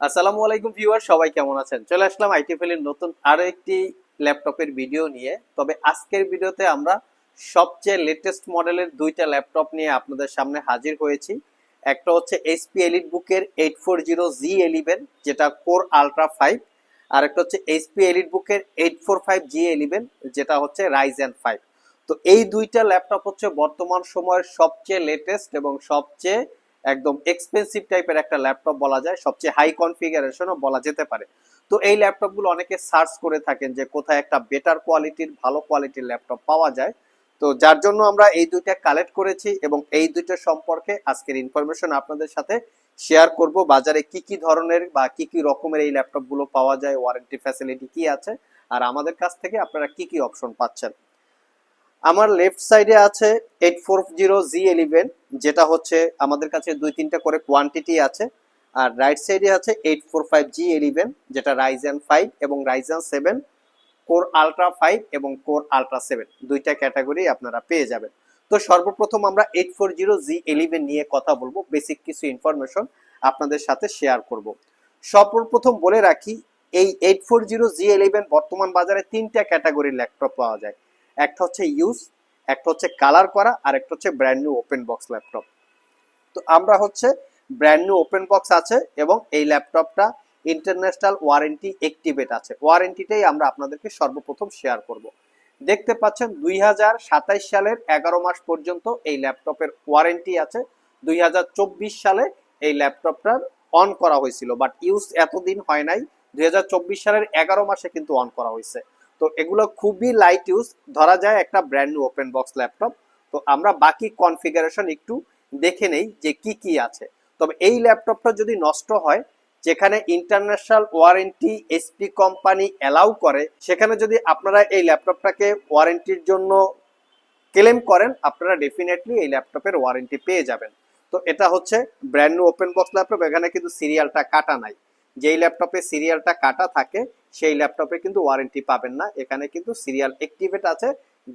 আসসালামু আলাইকুম ভিউয়ার, সবাই কেমন আছেন? চলে আসলাম আইটিএফএল এর নতুন আরও একটি ল্যাপটপের ভিডিও নিয়ে। তবে আজকের ভিডিওতে আমরা সবচেয়ে লেটেস্ট মডেলের দুইটা ল্যাপটপ নিয়ে আপনাদের সামনে হাজির হয়েছি। একটা হচ্ছে এইচপি এলিট বুকের eight four zero G eleven যেটা কোর আলট্রা ফাইভ আর একটা হচ্ছে এইচপি এলিট বুকের eight four five G eleven যেটা হচ্ছে রাইজেন ফাইভ তো এই দুইটা ল্যাপটপ হচ্ছে বর্তমান সময়ের সবচেয়ে লেটেস্ট এবং সবচেয়ে একদম এক্সপেন্সিভ টাইপের একটা ল্যাপটপ বলা যায়, সবচেয়ে হাই কনফিগারেশনও বলা যেতে পারে। তো এই ল্যাপটপগুলো অনেকে সার্চ করে থাকেন যে কোথায় একটা বেটার কোয়ালিটির ভালো কোয়ালিটির ল্যাপটপ পাওয়া যায়। তো যার জন্য আমরা এই দুইটা কালেক্ট করেছি এবং এই দুইটা সম্পর্কে আজকের ইনফরমেশন আপনাদের সাথে শেয়ার করব, বাজারে কি কি ধরনের বা কি কি রকমের এই ল্যাপটপগুলো পাওয়া যায় ওয়ারেন্টি ফ্যাসিলিটি কি আছে, আর আমাদের কাছ থেকে আপনারা কি কি অপশন পাচ্ছেন। আমার লেফট সাইডে আছে eight four zero G eleven যেটা হচ্ছে আমাদের কাছে দুই তিনটা করে কোয়ান্টিটি আছে। আর রাইট সাইডে আছে eight four five G eleven যেটা রাইজেন ফাইভ এবং Ryzen seven core ultra five এবং কোর আলট্রা সেভেন দুইটা ক্যাটাগরি আপনারা পেয়ে যাবেন। তো সর্বপ্রথম আমরা eight four zero G eleven নিয়ে কথা বলব বেসিক কিছু ইনফরমেশন আপনাদের সাথে শেয়ার করব। সর্বপ্রথম বলে রাখি, এই eight four zero G eleven বর্তমান বাজারে তিনটা ক্যাটাগরির ল্যাপটপ পাওয়া যায়। একটা হচ্ছে ইউজ একটা হচ্ছে কালার করা, আর একটা হচ্ছে brand new open box laptop তো আমরা হচ্ছে ব্র্যান্ড নিউ ওপেন বক্স আছে এবং এই ল্যাপটপটা ইন্টারন্যাশনাল ওয়ারেন্টি অ্যাক্টিভেট আছে। ওয়ারেন্টিটাই আমরা আপনাদেরকে সর্বপ্রথম শেয়ার করব। দেখতে পাচ্ছেন দুই সালের এগারো মাস পর্যন্ত এই ল্যাপটপের ওয়ারেন্টি আছে। দুই হাজার চব্বিশ সালে এই ল্যাপটপটার অন করা হয়েছিল বাট ইউজ এতদিন হয় নাই। দুই হাজার চব্বিশ সালের এগারো মাসে কিন্তু অন করা হয়েছে। তো এগুলো খুবই লাইট ইউজ ধরা যায় একটা brand new open box laptop তো আমরা বাকি কনফিগারেশন একটু দেখে নেই যে কি কি আছে। তবে এই ল্যাপটপটা যদি নষ্ট হয়, যেখানে international warranty SP company allow করে, সেখানে যদি আপনারা এই ল্যাপটপটাকে ওয়ারেন্টির জন্য ক্লেম করেন, আপনারা ডেফিনেটলি এই ল্যাপটপের ওয়ারেন্টি পেয়ে যাবেন। তো এটা হচ্ছে brand new open box laptop এখানে কিন্তু সিরিয়ালটা কাটা নাই। যেই ল্যাপটপে সিরিয়ালটা কাটা থাকে, সেই ল্যাপটপে কিন্তু ওয়ারেন্টি পাবেন না। এখানে কিন্তু সিরিয়াল অ্যাক্টিভেট আছে,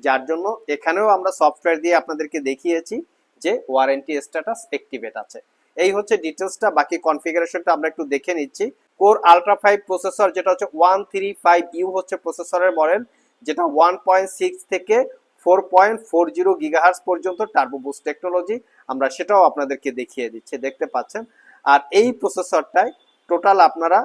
যার জন্য এখানেও আমরা সফটওয়্যার দিয়ে আপনাদেরকে দেখিয়েছি যে ওয়ারেন্টি স্ট্যাটাস অ্যাক্টিভেট আছে। এই হচ্ছে ডিটেলসটা বাকি কনফিগারেশনটা আমরা একটু দেখে নিচ্ছি। কোর আলট্রা ফাইভ প্রসেসর যেটা হচ্ছে ওয়ান থ্রি ফাইভ ইউ হচ্ছে প্রসেসরের মডেল যেটা ওয়ান পয়েন্ট সিক্স থেকে four point four zero gigahertz পর্যন্ত টার্বো বুস্ট টেকনোলজি আমরা সেটাও আপনাদেরকে দেখিয়ে দিচ্ছি, দেখতে পাচ্ছেন। আর এই প্রসেসরটায় টোটাল আপনারা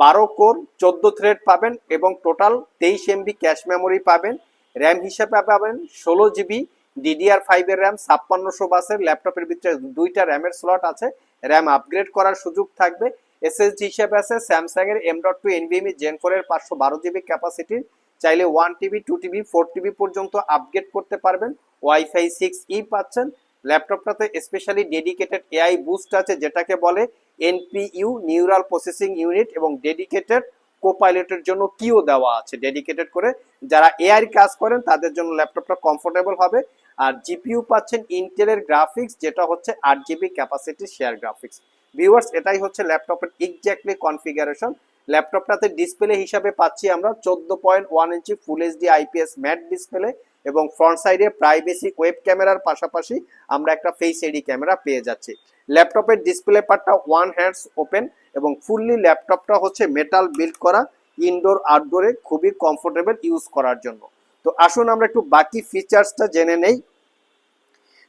বারো কোর চোদ্দ থ্রেড পাবেন এবং টোটাল তেইশ এমবি ক্যাশ মেমোরি পাবেন। র্যাম হিসাবে পাবেন ষোলো জিবি ডিডিআর ফাইভের র্যাম ছাপ্পান্নশো বাসের ল্যাপটপের ভিতরে দুইটা র্যামের স্লট আছে। র্যাম আপগ্রেড করার সুযোগ থাকবে। এসএসডি হিসাবে আছে স্যামসাং এর M dot two NVMe Gen four এর পাঁচশো বারো জিবি ক্যাপাসিটির চাইলে one TB two TB four TB পর্যন্ত আপগ্রেড করতে পারবেন। ওয়াইফাই সিক্স ই পাচ্ছেন। ল্যাপটপটাতে স্পেশালি ডেডিকেটেড এআই বুস্ট আছে যেটাকে বলে এনপিইউ, নিউরাল প্রসেসিং ইউনিট এবং ডেডিকেটেড কোপাইলটের জন্য কিও দেওয়া আছে, ডেডিকেটেড করে। যারা এআই কাজ করেন, তাদের জন্য ল্যাপটপটা কমফোর্টেবল হবে। আর জিপিইউ পাচ্ছেন ইন্টেলের গ্রাফিক্স, যেটা হচ্ছে আট GB capacity share graphics. Viewers, এটাই হচ্ছে ল্যাপটপের এক্স্যাক্টলি কনফিগারেশন। ল্যাপটপটাতে ডিসপ্লে হিসাবে পাচ্ছি আমরা চোদ্দ point one inch full HD IPS matte display. এবং ফ্রন্ট সাইডে প্রাইভেসি ওয়েব ক্যামেরার পাশাপাশি আমরা একটা ফেস এডি ক্যামেরা পেয়ে যাচ্ছি। ল্যাপটপের ডিসপ্লে পার্টটা ওয়ান হ্যান্ডস ওপেন এবং ফুললি ল্যাপটপটা হচ্ছে মেটাল বিল্ড করা ইনডোর আউটডোরে খুবই কমফোর্টেবল ইউজ করার জন্য। তো আসুন আমরা একটু বাকি ফিচার্সটা জেনে নেই।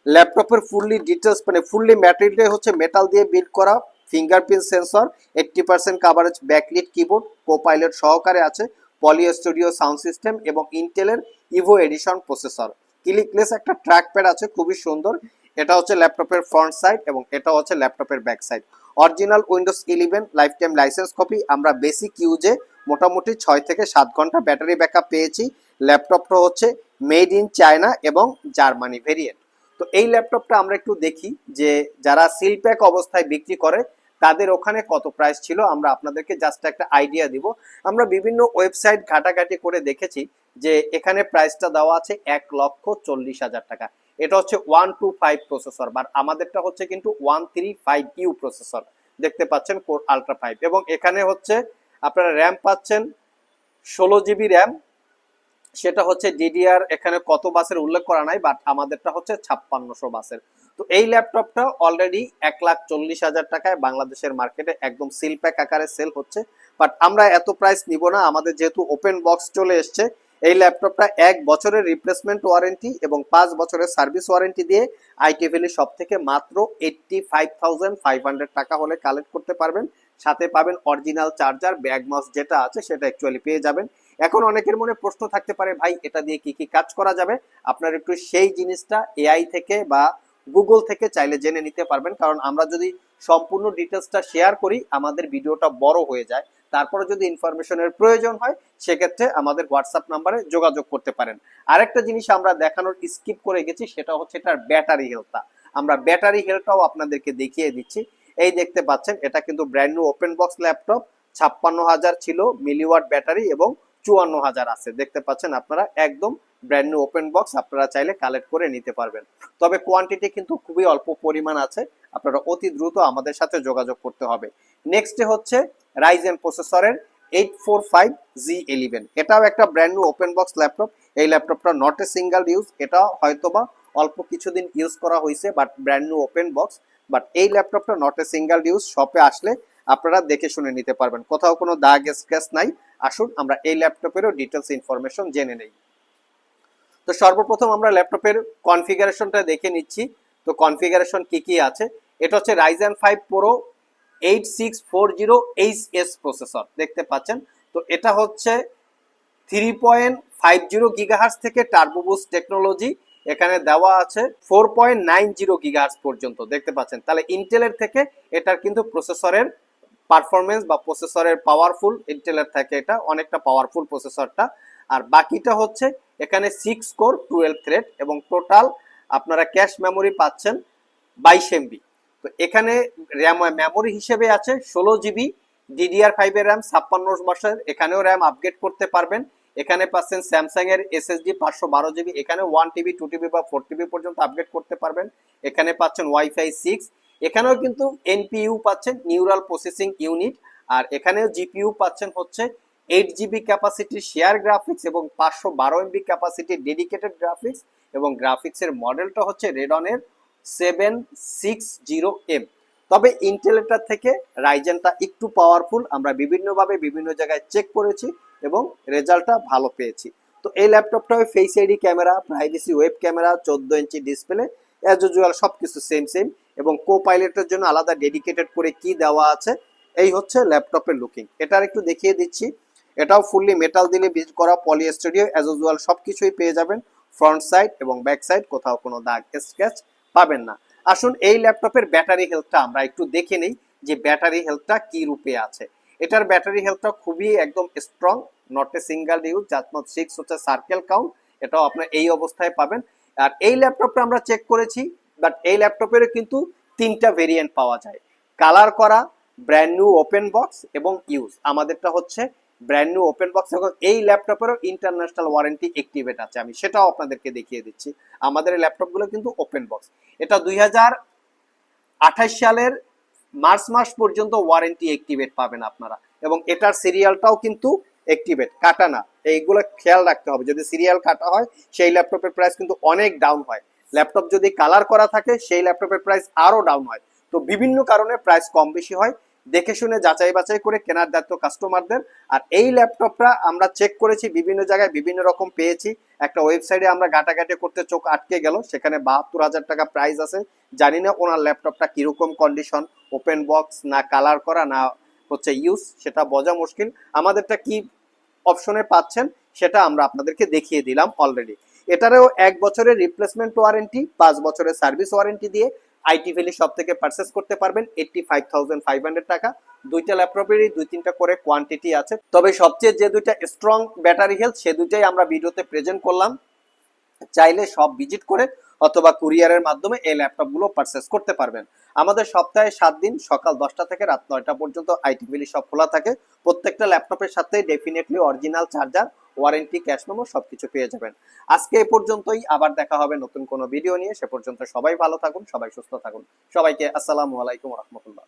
ল্যাপটপের ফুললি ডিটেলস মানে ফুললি ম্যাটেরিয়ালটাই হচ্ছে মেটাল দিয়ে বিল্ড করা fingerprint sensor eighty percent coverage backlit keyboard copilot সহকারে আছে পলিও স্টুডিও সাউন্ড সিস্টেম এবং ইন্টেলের ইভো এডিশন প্রসেসর ক্লিকলেস একটা ট্র্যাক প্যাড আছে, খুবই সুন্দর। এটা হচ্ছে ল্যাপটপের ফ্রন্ট সাইড এবং এটা হচ্ছে ল্যাপটপের back side original Windows eleven life time license copy আমরা বেসিক ইউজে মোটামুটি ছয় থেকে সাত ঘণ্টা ব্যাটারি ব্যাকআপ পেয়েছি। ল্যাপটপটা হচ্ছে মেড ইন চায়না এবং জার্মানি ভেরিয়েন্ট তো এই ল্যাপটপটা আমরা একটু দেখি যে যারা সিল প্যাক অবস্থায় বিক্রি করে তাদের ওখানে কত প্রাইস ছিল, আমরা আপনাদেরকে জাস্ট একটা আইডিয়া দিব। আমরা বিভিন্ন ওয়েবসাইট ঘাটাঘাটি করে দেখেছি যে এখানে প্রাইসটা দেওয়া আছে এক লক্ষ চল্লিশ হাজার টাকা। এটা হচ্ছে one two five processor but আমাদেরটা হচ্ছে কিন্তু one three five U processor দেখতে পাচ্ছেন কোর আলট্রা ফাইভ এবং এখানে হচ্ছে আপনারা র্যাম পাচ্ছেন ষোলো জিবি র্যাম সেটা হচ্ছে ডিডিআর এখানে কত বাসের উল্লেখ করা নাই বাট আমাদেরটা হচ্ছে ছাপ্পান্নশো বাসের। তো এই ল্যাপটপটা অলরেডি এক লাখ চল্লিশ হাজার টাকায় বাংলাদেশের মার্কেটে একদম সিল প্যাক আকারে সেল হচ্ছে। বাট আমরা এত প্রাইস নিব না, আমাদের যেহেতু ওপেন বক্স চলে এসছে, এই ল্যাপটপটা এক বছরের রিপ্লেসমেন্ট ওয়ারেন্টি এবং পাঁচ বছরের সার্ভিস ওয়ারেন্টি দিয়ে আইটি ভ্যালি থেকে মাত্র eighty five thousand five hundred টাকা হলে কালেক্ট করতে পারবেন। সাথে পাবেন অরিজিনাল চার্জার ব্যাগ মাউস যেটা আছে সেটা অ্যাকচুয়ালি পেয়ে যাবেন। এখন অনেকের মনে প্রশ্ন থাকতে পারে, ভাই, এটা দিয়ে কি কি কাজ করা যাবে? আপনার একটু সেই জিনিসটা এআই থেকে বা গুগল থেকে চাইলে জেনে নিতে পারবেন। কারণ আমরা যদি সম্পূর্ণ ডিটেলসটা শেয়ার করি, আমাদের ভিডিওটা বড় হয়ে যায়। তারপরে যদি ইনফরমেশনের প্রয়োজন হয়, সেক্ষেত্রে আমাদের হোয়াটসঅ্যাপ নাম্বারে যোগাযোগ করতে পারেন। আরেকটা জিনিস আমরা দেখানোর স্কিপ করে গেছি, সেটা হচ্ছে এটার ব্যাটারি হেলথটা আমরা ব্যাটারি হেলথটাও আপনাদেরকে দেখিয়ে দিচ্ছি। এই দেখতে পাচ্ছেন, এটা কিন্তু brand new open box laptop ছাপ্পান্ন হাজার ছিল মিলিওয়াট ব্যাটারি এবং চুয়ান্ন হাজার আছে। দেখতে পাচ্ছেন আপনারা, একদম ব্র্যান্ড নিউ ওপেন বক্স আপনারা চাইলে কালেক্ট করে নিতে পারবেন। তবে কোয়ান্টিটি কিন্তু খুবই অল্প পরিমাণ আছে, আপনারা অতি দ্রুত আমাদের সাথে যোগাযোগ করতে হবে। নেক্সটে হচ্ছে রাইজেন প্রসেসরের eight four five G eleven এটাও একটা brand new open box laptop এই ল্যাপটপটা নট এ সিঙ্গেল ইউজ এটা হয়তোবা অল্প কিছুদিন ইউজ করা হয়েছে but brand new open box but এই ল্যাপটপটা নট এ সিঙ্গেল ইউজ শপে আসলে আপনারা দেখে শুনে নিতে পারবেন। কোথাও কোনো দাগ স্ক্র্যাচ নাই, আসুন আমরা এই ল্যাপটপেরও ডিটেলস ইনফরমেশন জেনে নেই। তো সর্বপ্রথম আমরা ল্যাপটপের কনফিগারেশনটা দেখে নিচ্ছি। তো কনফিগারেশন কি কি আছে? এটা হচ্ছে Ryzen five pro eight six four zero H S processor দেখতে পাচ্ছেন? তো এটা হচ্ছে three point five zero gigahertz থেকে টার্বোবুস টেকনোলজি এখানে দেওয়া আছে four point nine zero gigahertz পর্যন্ত, দেখতে পাচ্ছেন? তাহলে ইন্টেলের থেকে এটার কিন্তু প্রসেসরের পারফরমেন্স বা প্রসেসরের পাওয়ারফুল ইন্টেলের থেকে এটা অনেকটা পাওয়ারফুল প্রসেসরটা আর বাকিটা হচ্ছে এখানে সিক্স কোর টুয়েলভ থ্রেড এবং টোটাল আপনারা ক্যাশ মেমোরি পাচ্ছেন বাইশ এমবি তো এখানে র্যাম মেমোরি হিসেবে আছে ষোলো জিবি ডিডিআর ফাইভের র্যাম ছাপ্পান্ন বছর এখানেও র্যাম আপগ্রেড করতে পারবেন। এখানে পাচ্ছেন স্যামসাং এর এসএসডি পাঁচশো বারো জিবি এখানে ওয়ান টিবি টু টিবি বা ফোর টিবি পর্যন্ত আপগ্রেড করতে পারবেন। এখানে পাচ্ছেন ওয়াইফাই সিক্স এখানেও কিন্তু এনপিইউ পাচ্ছেন নিউরাল প্রসেসিং ইউনিট আর এখানেও জিপিইউ পাচ্ছেন হচ্ছে এইট জিবি ক্যাপাসিটির শেয়ার গ্রাফিক্স এবং পাঁচশো বারো এমবি ক্যাপাসিটির ডেডিকেটেড গ্রাফিক্স এবং গ্রাফিক্সের মডেলটা হচ্ছে রেডনের সেভেন সিক্স জিরো এম তবে ইন্টেলেটার থেকে রাইজেনটা একটু পাওয়ারফুল আমরা বিভিন্নভাবে বিভিন্ন জায়গায় চেক করেছি এবং রেজাল্টটা ভালো পেয়েছি। তো এই ল্যাপটপটা face ID camera privacy web camera চোদ্দ ইঞ্চি ডিসপ্লে অ্যাজ ইউজুয়াল সব কিছু সেম সেম এবং কো পাইলটের জন্য আলাদা ডেডিকেটেড করে কি দেওয়া আছে, এই হচ্ছে ল্যাপটপের লুকিং এটার একটু দেখিয়ে দিচ্ছি। এটাও ফুললি মেটাল দিলে বিল্ড করা পলি স্টুডিও অ্যাজ ইউজুয়াল সব কিছুই পেয়ে যাবেন ফ্রন্ট সাইড এবং ব্যাক সাইড কোথাও কোনো দাগ স্ক্র্যাচ পাবেন না। আসুন এই ল্যাপটপের ব্যাটারি হেলথটা আমরা একটু দেখে নেই যে ব্যাটারি হেলথটা কি রূপে আছে। এটার ব্যাটারি হেলথটা খুবই একদম strong not a single use not six হচ্ছে সার্কেল কাউন্ট এটাও আপনার এই অবস্থায় পাবেন। আর এই ল্যাপটপটা আমরা চেক করেছি বাট এই ল্যাপটপেরও কিন্তু তিনটা ভেরিয়েন্ট পাওয়া যায়। কালার করা ব্র্যান্ড নিউ ওপেন বক্স এবং ইউজ আমাদেরটা হচ্ছে ব্র্যান্ড নিউ ওপেন বক্স এবং এই ল্যাপটপেরও ইন্টারন্যাশনাল ওয়ারেন্টি অ্যাক্টিভেট আছে। আমি সেটাও আপনাদেরকে দেখিয়ে দিচ্ছি। আমাদের এই ল্যাপটপগুলো কিন্তু ওপেন বক্স এটা দুই হাজার আঠাশ সালের মার্চ মাস পর্যন্ত ওয়ারেন্টি অ্যাক্টিভেট পাবেন আপনারা। এবং এটার সিরিয়ালটাও কিন্তু অ্যাক্টিভেট কাটা না। এইগুলো খেয়াল রাখতে হবে। যদি সিরিয়াল কাটা হয়, সেই ল্যাপটপের প্রাইস কিন্তু অনেক ডাউন হয়। ল্যাপটপ যদি কালার করা থাকে, সেই ল্যাপটপের প্রাইস আরও ডাউন হয়। তো বিভিন্ন কারণে প্রাইস কম বেশি হয়। দেখে শুনে যাচাই বাছাই করে কেনার দায়িত্ব কাস্টমারদের আর এই ল্যাপটপটা আমরা চেক করেছি, বিভিন্ন জায়গায় বিভিন্ন রকম পেয়েছি। একটা ওয়েবসাইটে আমরা ঘাটাঘাটি করতে চোখ আটকে গেল, সেখানে বাহাত্তর হাজার টাকা প্রাইস আছে। জানি না ওনার ল্যাপটপটা কীরকম কন্ডিশন ওপেন বক্স না কালার করা, না হচ্ছে ইউজ সেটা বোঝা মুশকিল। আমাদেরটা কি অপশনে পাচ্ছেন, সেটা আমরা আপনাদেরকে দেখিয়ে দিলাম অলরেডি এটারও এক বছরের রিপ্লেসমেন্ট ওয়ারেন্টি পাঁচ বছরের সার্ভিস ওয়ারেন্টি দিয়ে আইটি ভ্যালি সব থেকে পারচেস করতে পারবেন eighty five thousand five hundred টাকা। দুইটা ল্যাপটপেরই দুই তিনটা করে কোয়ান্টিটি আছে। তবে সবচেয়ে যে দুইটা স্ট্রং ব্যাটারি হেলথ সে দুইটাই আমরা ভিডিওতে প্রেজেন্ট করলাম। চাইলে সব ভিজিট করে অথবা কুরিয়ারের মাধ্যমে এই ল্যাপটপগুলো পারচেস করতে পারবেন। আমাদের সপ্তাহে সাত দিন, সকাল দশটা থেকে রাত নয়টা পর্যন্ত আইটি ভ্যালি সব খোলা থাকে। প্রত্যেকটা ল্যাপটপের সাথে definitely original charger warranty cash memo সবকিছু পেয়ে যাবেন। আজকে এ পর্যন্তই, আবার দেখা হবে নতুন কোনো ভিডিও নিয়ে। সে পর্যন্ত সবাই ভালো থাকুন, সবাই সুস্থ থাকুন। সবাইকে আসসালামু আলাইকুম রহমতুল্লাহ।